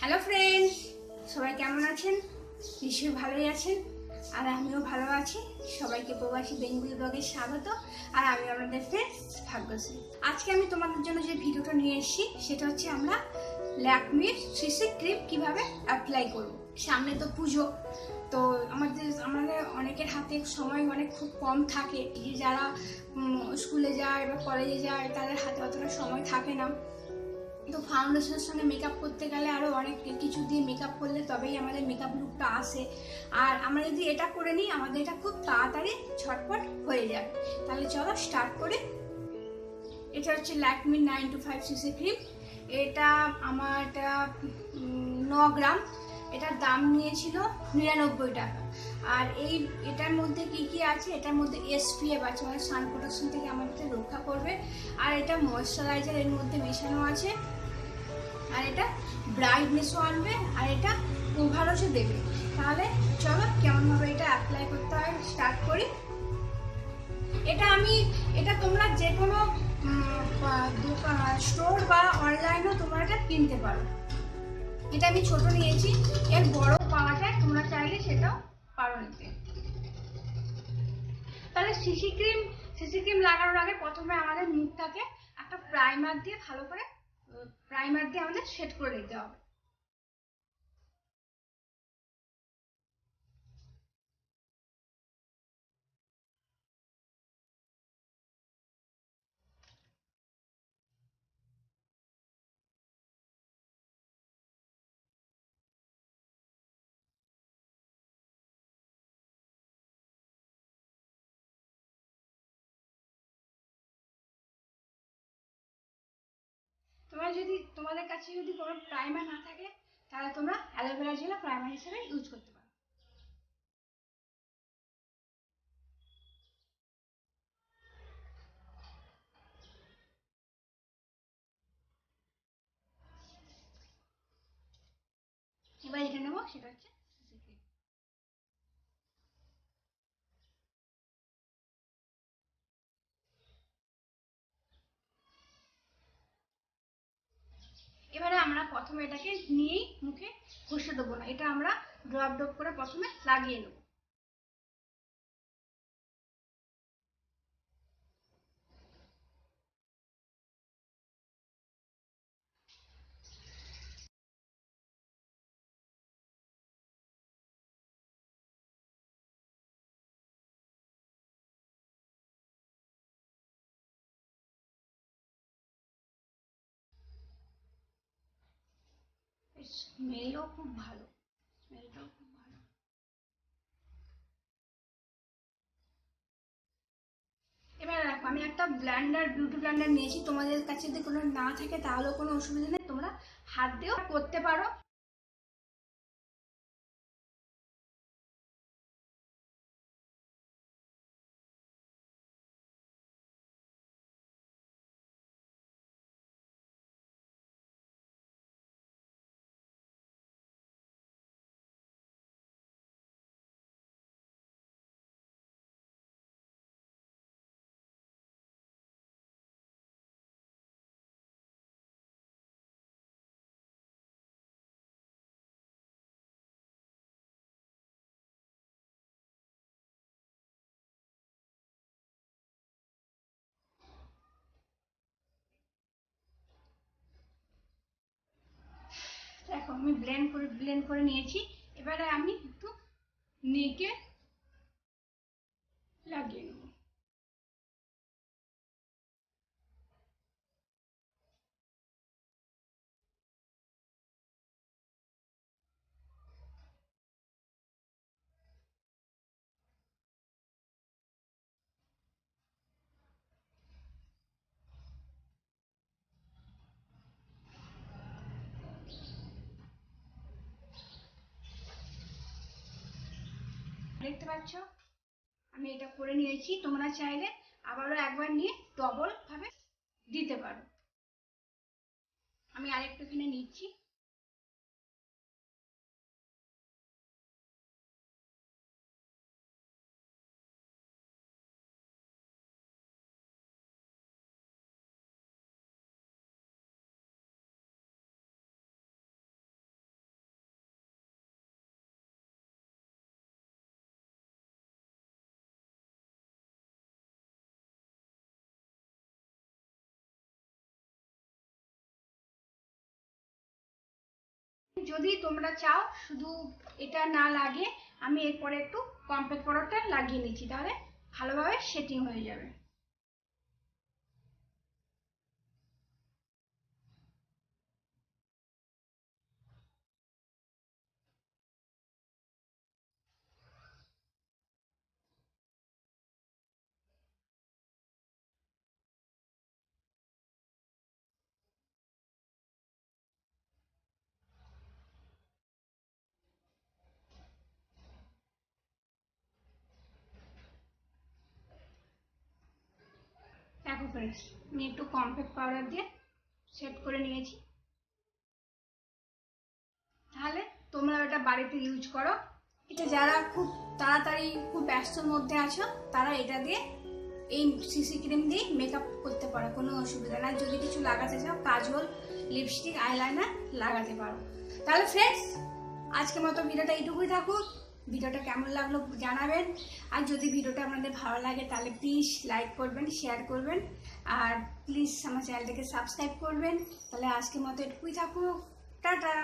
Hello friends সবাই কেমন আছেন? নিশ্চয়ই ভালোই আছেন। আর আমিও ভালো আছি। সবাইকে প্রবাসী বেঙ্গুলি ব্লগে স্বাগত। আর আমি আপনাদের ফ্রেন্ডস ভাগ্যশ্রী। আজকে আমি তোমাদের জন্য যে ভিডিওটা নিয়ে এসেছি, সেটা হচ্ছে আমরা ল্যাকমির সিসি ক্রিম কীভাবে অ্যাপ্লাই করব। সামনে তো পুজো। তো আমাদের আমাদের অনেকের হাতে সময় অনেক খুব কম থাকে। যারা স্কুলে যায় বা কলেজে যায়, তাদের হাতে অতটা সময় থাকে না। তো ফাউন্ডেশনের সঙ্গে মেকআপ করতে গেলে আরও অনেক কিছু দিয়ে মেকআপ করলে তবেই আমাদের মেকআপ লুকটা আসে। আর আমরা যদি এটা করে নিই, আমাদের এটা খুব তাড়াতাড়ি ছটপট হয়ে যাবে। তাহলে চলো স্টার্ট করে। এটা হচ্ছে Lakme nine to five CC cream এটা আমার এটা ন গ্রাম। এটার দাম নিয়েছিল নিরানব্বই টাকা। আর এই, এটার মধ্যে কি কি আছে? এটার মধ্যে এসপিএফ আছে মানে সান প্রোটেকশন থেকে আমাদের রক্ষা করবে। আর এটা ময়শ্চারাইজার এর মধ্যে মেশানো আছে। আর এটা ব্রাইটনেসও আনবে, আর এটা ওভারও দেবে। তাহলে চলো কেমনভাবে এটা অ্যাপ্লাই করতে হয় স্টার্ট করি। এটা আমি, এটা তোমরা যে কোনো স্টোর বা অনলাইনেও তোমরা এটা কিনতে পারো। এটা আমি ছোট নিয়েছি, এর বড় পাওয়া যায় তোমরা চাইলে সেটাও পারো নিতে। তাহলে সিসি ক্রিম সিসি ক্রিম লাগানোর আগে প্রথমে আমাদের মুখটাকে একটা প্রাইমার দিয়ে ভালো করে প্রাইমার দিয়ে আমাদের সেট করে নিতে হবে। তোমরা যদি, তোমাদের কাছে যদি কোনো প্রাইমার না থাকে, তাহলে তোমরা অ্যালোভেরা জেল প্রাইমার হিসেবে ইউজ করতে পারো। এবার যেটা নেব, সেটা হচ্ছে আমরা প্রথমে এটাকে নিয়েই মুখে ঘষে দেবো না। এটা আমরা ড্রপ ড্রপ করে প্রথমে লাগিয়ে নেব। স্মেলও খুব ভালো। স্মেলটাও খুব ভালো। এবার দেখো, আমি একটা ব্ল্যান্ডার বিউটি ব্ল্যান্ডার নিয়েছি। তোমাদের কাছে যদি কোনো না থাকে, তাহলেও কোনো অসুবিধা নেই। তোমরা হাত দিয়েও করতে পারো। আমি ব্লেন্ড করে ব্লেন্ড করে নিয়েছি। এবারে আমি একটু নেকে লাগিয়ে নেব দেখতে পাচ্ছ? আমি এটা করে নিয়েছি। তোমরা চাইলে আবারও একবার নিয়ে ডবল ভাবে দিতে পারো। আমি আরেকটু এখানে নিচ্ছি। যদি তোমরা চাও শুধু এটা না লাগে, আমি এরপরে একটু কম্প্যাক্ট পরোটা লাগিয়ে নিচ্ছি, তাহলে ভালোভাবে সেটিং হয়ে যাবে। দেখো ফ্রেন্ডস আমি একটু কমপ্যাক্ট পাউডার দিয়ে সেট করে নিয়েছি। তাহলে তোমরা এটা বাড়িতে ইউজ করো। এটা যারা খুব তাড়াতাড়ি খুব ব্যস্তর মধ্যে আছো, তারা এটা দিয়ে এই সিসি ক্রিম দিয়ে মেকআপ করতে পারো, কোনো অসুবিধা নাই। যদি কিছু লাগাতে চাও, কাজল লিপস্টিক আইলাইনার লাগাতে পারো। তাহলে ফ্রেন্ডস আজকের মতো ভিডিওটা এইটুকুই থাকুক। ভিডিওটা কেমন লাগল জানাবেন। আর যদি ভিডিওটা আপনাদের ভালো লাগে, তাহলে প্লিজ লাইক করবেন শেয়ার করবেন। আর প্লিজ আমার চ্যানেলটাকে সাবস্ক্রাইব করবেন। তাহলে আজকের মতো এটুকুই থাকুক। টাটা!